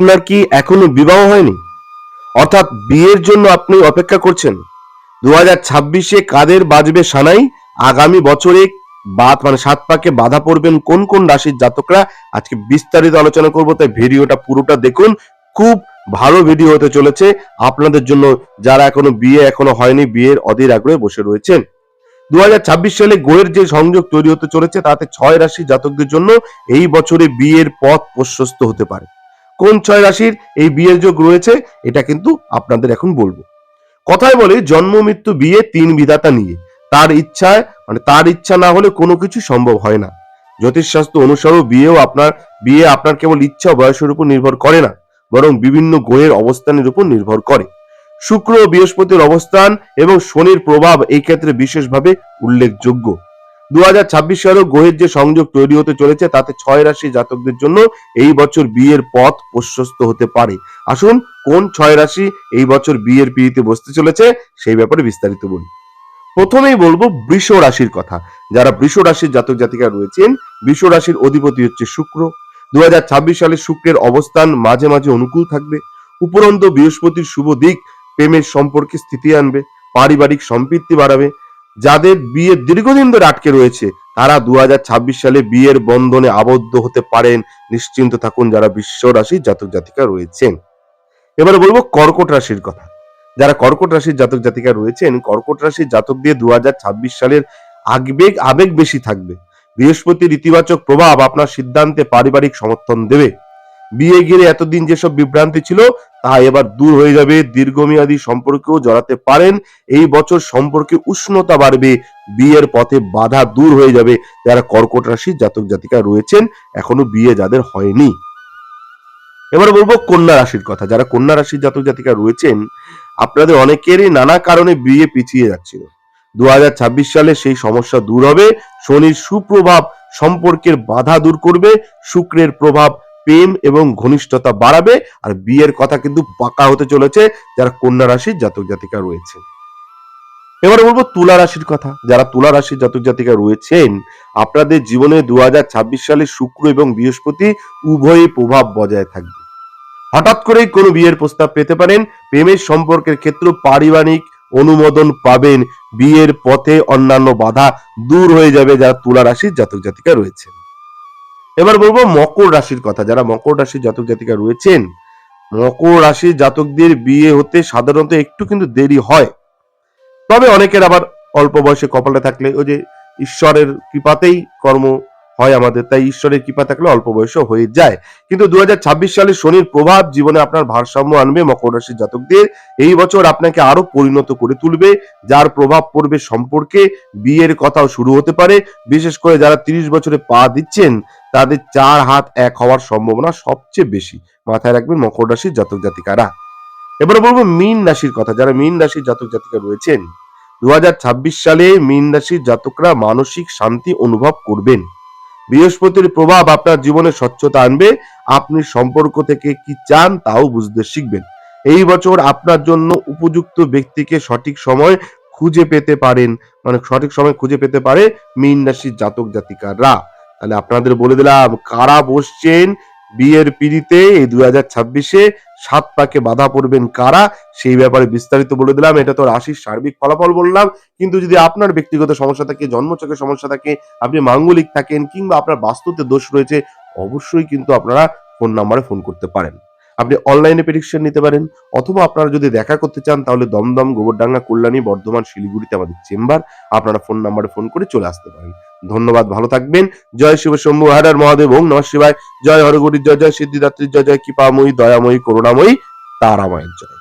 আপনার কি এখনও বিবাহ হয়নি? অর্থাৎ বিয়ের জন্য আপনি অপেক্ষা করছেন। দু হাজার ছাব্বিশে কাদের বাজবে সানাই? আগামী বছরে বাদ মানে সাত পাকে বাধা পড়বেন কোন কোন রাশির জাতকরা? আজকে বিস্তারিত আলোচনা করব, তাই ভিডিওটা পুরোটা দেখুন। খুব ভালো ভিডিও হতে চলেছে। আপনাদের জন্য যারা এখনও বিয়ে এখনও হয়নি, বিয়ের অধীর আগ্রহে বসে রয়েছেন। দু হাজার ছাব্বিশ সালে গোয়ের যে সংযোগ তৈরি হতে চলেছে, তাতে ছয় রাশি জাতকদের জন্য এই বছরে বিয়ের পথ প্রশস্ত হতে পারে। কোন ছয় রাশির এই বিয়ের যোগ রয়েছে, এটা কিন্তু আপনাদের এখন বলব। কথায় বলে জন্ম, মৃত্যু, বিয়ে তিন বিধাতা নিয়ে। তার ইচ্ছায় মানে তার ইচ্ছা না হলে কোনো কিছু সম্ভব হয় না। জ্যোতিষ জ্যোতিষশাস্ত্র অনুসারেও বিয়েও আপনার, বিয়ে আপনার কেবল ইচ্ছা বয়সের উপর নির্ভর করে না, বরং বিভিন্ন গ্রহের অবস্থানের উপর নির্ভর করে। শুক্র বৃহস্পতির অবস্থান এবং শনির প্রভাব এই ক্ষেত্রে বিশেষভাবে উল্লেখযোগ্য। দু সালেও গ্রহের যে সংযোগ তৈরি হতে চলেছে, তাতে ছয় রাশি জাতকদের জন্য এই বছর বিয়ের পথ প্রশস্ত হতে পারে। আসুন, কোন ছয় রাশি এই বছর বিয়ের পিড়িতে বসতে চলেছে, সেই ব্যাপারে বিস্তারিত বলি। প্রথমেই বলব বৃষ রাশির কথা। যারা বৃষ রাশির জাতক জাতিকা রয়েছেন, বৃষ রাশির অধিপতি হচ্ছে শুক্র। দু হাজার ছাব্বিশ সালে শুক্রের অবস্থান মাঝে মাঝে অনুকূল থাকবে। উপরন্ত বৃহস্পতির শুভ দিক প্রেমের সম্পর্কে স্থিতি আনবে। পারিবারিক সম্পৃক্তি বাড়াবে। যাদের বিয়ে দীর্ঘদিন ধরে আটকে রয়েছে, তারা দুহাজার ছাব্বিশ সালে বিয়ের বন্ধনে আবদ্ধ হতে পারেন। নিশ্চিন্ত থাকুন যারা বিশ্ব রাশির জাতক জাতিকা রয়েছেন। এবারে বলব কর্কট রাশির কথা। যারা কর্কট রাশির জাতক জাতিকা রয়েছেন, কর্কট রাশির জাতক দিয়ে দু হাজার ছাব্বিশ সালের আবেগ আবেগ বেশি থাকবে। বৃহস্পতির ইতিবাচক প্রভাব আপনার সিদ্ধান্তে পারিবারিক সমর্থন দেবে। বিয়ে গিয়ে এতদিন যেসব বিভ্রান্তি ছিল তা এবার দূর হয়ে যাবে। দীর্ঘমেয়াদী সম্পর্কেও জড়াতে পারেন। এই বছর সম্পর্কে উষ্ণতা বাড়বে। বিয়ের পথে বাধা দূর হয়ে যাবে। যারা কর্কট রাশির জাতক জাতিকা রয়েছেন, এখনও বিয়ে যাদের হয়নি। এবার বলব কন্যা রাশির কথা। যারা কন্যা রাশির জাতক জাতিকা রয়েছেন, আপনাদের অনেকেরই নানা কারণে বিয়ে পিছিয়ে যাচ্ছিল। দু হাজার ছাব্বিশ সালে সেই সমস্যা দূর হবে। শনির সুপ্রভাব সম্পর্কের বাধা দূর করবে। শুক্রের প্রভাব প্রেম এবং ঘনিষ্ঠতা বাড়াবে আর বিয়ের কথা কিন্তু পাকা হতে চলেছে যারা কন্যা রাশির জাতক জাতিকা রয়েছে। এবার বলব তুলা রাশির কথা। যারা তুলা রাশির জাতক জাতিকা রয়েছেন, আপনাদের জীবনে দু সালে শুক্র এবং বৃহস্পতি উভয়ই প্রভাব বজায় থাকবে। হঠাৎ করেই কোনো বিয়ের প্রস্তাব পেতে পারেন, প্রেমের সম্পর্কের ক্ষেত্রে পারিবারিক অনুমোদন পাবেন, বিয়ের পথে অন্যান্য বাধা দূর হয়ে যাবে যারা তুলা রাশির জাতক জাতিকা রয়েছেন। এবার বলব মকর রাশির কথা। যারা মকর রাশির জাতক জাতিকা রয়েছেন, মকর রাশির জাতকদের বিয়ে হতে সাধারণত একটু কিন্তু দেরি হয়। তবে অনেকের আবার অল্প বয়সে কপালে থাকলে ওই যে ঈশ্বরের কৃপাতেই কর্ম হয় আমাদের, তাই ঈশ্বরের কৃপা থাকলে অল্প বয়সে হয়ে যায়। কিন্তু দু হাজার ছাব্বিশ সালে শনির প্রভাব জীবনে আপনার ভারসাম্য আনবে, মকর রাশির জাতকদের। এই বছর আপনাকে আরও পরিণত করে তুলবে, যার প্রভাব পড়বে সম্পর্কে। বিয়ের কথাও শুরু হতে পারে, বিশেষ করে যারা তিরিশ বছরে পা দিচ্ছেন, তাদের চার হাত এক হওয়ার সম্ভাবনা সবচেয়ে বেশি। মাথায় রাখবেন মকর রাশির জাতক জাতিকারা। এবারে বলব মীন রাশির কথা, যারা মীন রাশির জাতক জাতিকা রয়েছেন দু হাজার ছাব্বিশ সালে মীন রাশির জাতকরা মানসিক শান্তি অনুভব করবেন। বৃহস্পতির প্রভাব আপনার জীবনে স্বচ্ছতা আনবে, আপনি সম্পর্ক থেকে কি চান তাও বুঝতে শিখবেন। এই বছর আপনার জন্য উপযুক্ত ব্যক্তিকে সঠিক সময় খুঁজে পেতে পারেন। মানে সঠিক সময় খুঁজে পেতে পারে মীন রাশির জাতক জাতিকাররা তাহলে আপনাদের বলে দিলাম, কারা বসছেন বিয়ের পিড়িতে এই দুই হাজার ছাব্বিশে সাত পাকে বাধা পড়বেন কারা? সেই ব্যাপারে বিস্তারিত বলে দিলাম। এটা তো রাশির সার্বিক ফলাফল বললাম। কিন্তু যদি আপনার ব্যক্তিগত সমস্যা থাকে জন্মচকের সমস্যা থাকে, আপনি মাঙ্গলিক থাকেন কিংবা আপনার বাস্তুতে দোষ রয়েছে, অবশ্যই কিন্তু আপনারা ফোন নাম্বারে ফোন করতে পারেন। আপনি অনলাইনে প্রেডিকশন নিতে পারেন, অথবা আপনারা যদি দেখা করতে চান, তাহলে দমদম, গোবরডাঙ্গা, কল্যাণী, বর্ধমান, শিলিগুড়িতে আমাদের চেম্বার, আপনারা ফোন নাম্বারে ফোন করে চলে আসতে পারেন। ধন্যবাদ, ভালো থাকবেন। জয় শিব শম্ভু হারার মহাদেব ওং নমঃ শিবায়। জয় হরগরি জয় জয় সিদ্ধিদাত্রী, জয় জয় কৃপাময়ী, দয়াময়ী, করুণাময়ী, তারাময়ের জয়।